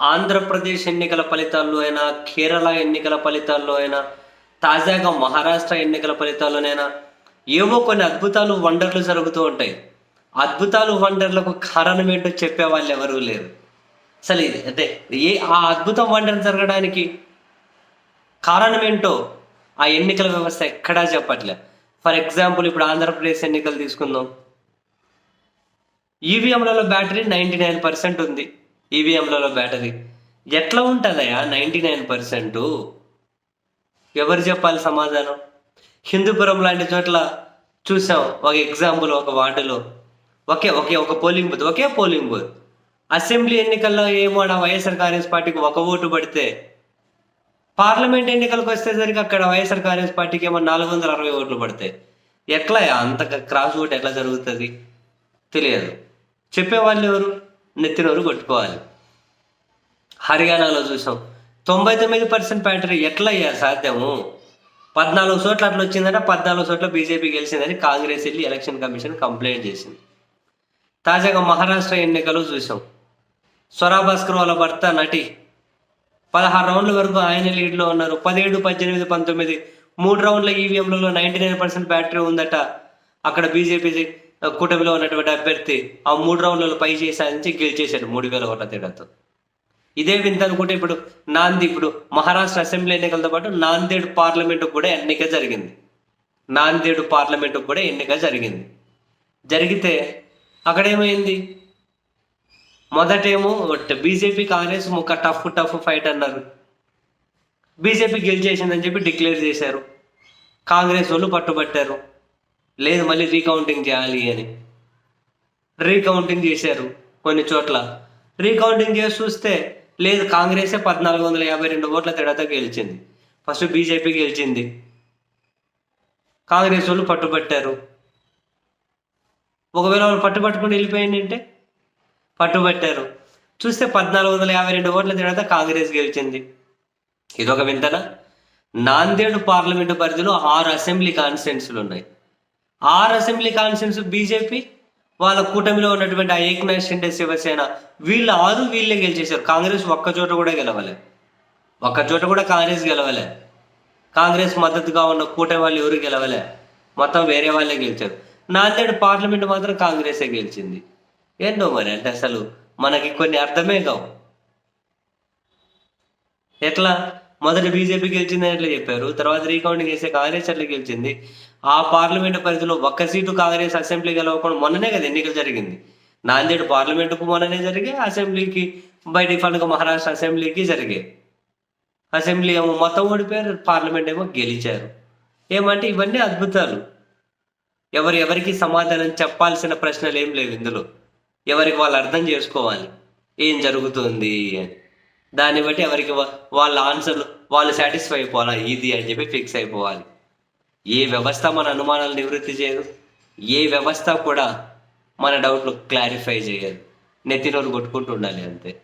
ఆంధ్రప్రదేశ్ ఎన్నికల ఫలితాల్లో అయినా కేరళ ఎన్నికల ఫలితాల్లో అయినా తాజాగా మహారాష్ట్ర ఎన్నికల ఫలితాల్లోనైనా ఏవో కొన్ని అద్భుతాలు వండర్లు జరుగుతూ ఉంటాయి. అద్భుతాలు వండర్లకు కారణం ఏంటో చెప్పే వాళ్ళు ఎవరూ లేరు. అసలు ఇది అంటే ఏ ఆ అద్భుతం వండర్ జరగడానికి కారణం ఏంటో ఆ ఎన్నికల వ్యవస్థ ఎక్కడా చెప్పట్లే. ఫర్ ఎగ్జాంపుల్ ఇప్పుడు ఆంధ్రప్రదేశ్ ఎన్నికలు తీసుకుందాం. ఈవీఎంలలో బ్యాటరీ నైంటీ నైన్ పర్సెంట్ ఉంది. ఈవీఎంలలో బ్యాటరీ ఎట్లా ఉంటుందయా నైంటీ నైన్ పర్సెంట్. ఎవరు చెప్పాలి సమాధానం? హిందూపురం లాంటి చోట్ల చూసాం. ఒక ఎగ్జాంపుల్ ఒక వార్డులో. ఒకే ఒకే ఒక పోలింగ్ బూత్ ఒకే పోలింగ్ బూత్ అసెంబ్లీ ఎన్నికల్లో ఏమో ఆడ వైఎస్ఆర్ కాంగ్రెస్ పార్టీకి ఒక ఓటు పడితే? పార్లమెంట్ ఎన్నికలకు వచ్చేసరికి అక్కడ వైఎస్ఆర్ కాంగ్రెస్ పార్టీకి ఏమో నాలుగు వందల అరవై ఓట్లు పడతాయి. ఎట్లా అంత క్రాస్ ఓట్ ఎట్లా జరుగుతుంది? తెలియదు. చెప్పేవాళ్ళు ఎవరు? నెత్తినోరు కొట్టుకోవాలి. హర్యానాలో చూసాం. తొంభై తొమ్మిది పర్సెంట్ బ్యాటరీ ఎట్లా సాధ్యము? పద్నాలుగు చోట్ల అట్లా వచ్చిందంటే పద్నాలుగు చోట్ల బీజేపీ గెలిచిందని కాంగ్రెస్ వెళ్ళి ఎలక్షన్ కమిషన్ కంప్లైంట్ చేసింది. తాజాగా మహారాష్ట్ర ఎన్నికలు చూసాం. స్వరా భాస్కర్ వాళ్ళ భర్త నటి. పదహారు రౌండ్ల వరకు ఆయన లీడ్లో ఉన్నారు. పదిహేడు పద్దెనిమిది పంతొమ్మిది మూడు రౌండ్ల ఈవీఎంలలో నైంటీ నైన్ పర్సెంట్ బ్యాటరీ ఉందట. అక్కడ బీజేపీ కూటమిలో ఉన్నటువంటి అభ్యర్థి ఆ మూడు రౌండ్లలో పై చేసి గెలిచేశాడు మూడు వేల ఓట్ల తేడాతో. ఇదే వింత అనుకుంటే ఇప్పుడు నాంది ఇప్పుడు మహారాష్ట్ర అసెంబ్లీ ఎన్నికలతో పాటు నాందేడ్ పార్లమెంటు కూడా ఎన్నిక జరిగింది. నాందేడ్ పార్లమెంటు కూడా ఎన్నిక జరిగింది. జరిగితే అక్కడ ఏమైంది మొదటేమో బీజేపీ కాంగ్రెస్ ఒక టఫ్ టఫ్ ఫైట్ అన్నారు. బీజేపీ గెలిచేసిందని చెప్పి డిక్లేర్ చేశారు. కాంగ్రెస్ వాళ్ళు పట్టుబట్టారు. లేదు మళ్ళీ రీకౌంటింగ్ చేయాలి అని. రీకౌంటింగ్ చేశారు కొన్ని చోట్ల. రీకౌంటింగ్ చేసి చూస్తే లేదు కాంగ్రెసే పద్నాలుగు వందల యాభై రెండు ఓట్ల తేడాతో గెలిచింది. ఫస్ట్ బీజేపీ గెలిచింది. కాంగ్రెస్ వాళ్ళు పట్టుబట్టారు. ఒకవేళ వాళ్ళు పట్టుబట్టుకుని వెళ్ళిపోయింది అంటే పట్టుబట్టారు. చూస్తే పద్నాలుగు వందల యాభై రెండు ఓట్ల తేడాతో కాంగ్రెస్ గెలిచింది. ఇదొక వింతన? నాందేడ్ పార్లమెంటు పరిధిలో ఆరు అసెంబ్లీ కాన్స్టిట్యున్సీలు ఉన్నాయి. ఆరు అసెంబ్లీ కాన్స్టిట్యున్సీ బీజేపీ వాళ్ళ కూటమిలో ఉన్నటువంటి ఆ ఏక్నాథ్ షిండే శివసేన వీళ్ళు ఆరు వీళ్ళే గెలిచేశారు. కాంగ్రెస్ ఒక్క చోట కూడా గెలవలే. ఒక్క చోట కూడా కాంగ్రెస్ గెలవలే. కాంగ్రెస్ మద్దతుగా ఉన్న కూటమి వాళ్ళు ఎవరు గెలవలే. మొత్తం వేరే వాళ్ళే గెలిచారు. నాందేడ్ పార్లమెంట్ మాత్రం కాంగ్రెసే గెలిచింది. ఏంటో మరి అంటే అసలు మనకి కొన్ని అర్థమే కావు. ఎట్లా? మొదట బీజేపీ గెలిచిందని ఎట్లా చెప్పారు. తర్వాత రీకౌంటింగ్ చేసే కాంగ్రెస్ అట్లా గెలిచింది. ఆ పార్లమెంట్ పరిధిలో ఒక్క సీటు కాంగ్రెస్ అసెంబ్లీ గెలవకుండా మొన్ననే కదా ఎన్నికలు జరిగింది. నాందేడు పార్లమెంటుకు మొన్ననే జరిగాయి అసెంబ్లీకి బై డిఫాల్ట్గా మహారాష్ట్ర అసెంబ్లీకి జరిగాయి అసెంబ్లీ ఏమో మొత్తం ఓడిపోయారు పార్లమెంట్ ఏమో గెలిచారు. ఏమంటే ఇవన్నీ అద్భుతాలు. ఎవరు ఎవరికి సమాధానం చెప్పాల్సిన ప్రశ్నలు ఏం లేవు ఇందులో. ఎవరికి వాళ్ళు అర్థం చేసుకోవాలి. ఏం జరుగుతుంది అని. దాన్ని బట్టి ఎవరికి వా- వాళ్ళ ఆన్సర్లు వాళ్ళు సాటిస్ఫై అయిపోవాలా? ఇది అని చెప్పి ఫిక్స్ అయిపోవాలి. ఏ వ్యవస్థ మన అనుమానాలు నివృత్తి చేయదు. ఏ వ్యవస్థ కూడా మన డౌట్లు క్లారిఫై చేయదు. నెత్తినోరు కొట్టుకుంటూ ఉండాలి అంతే.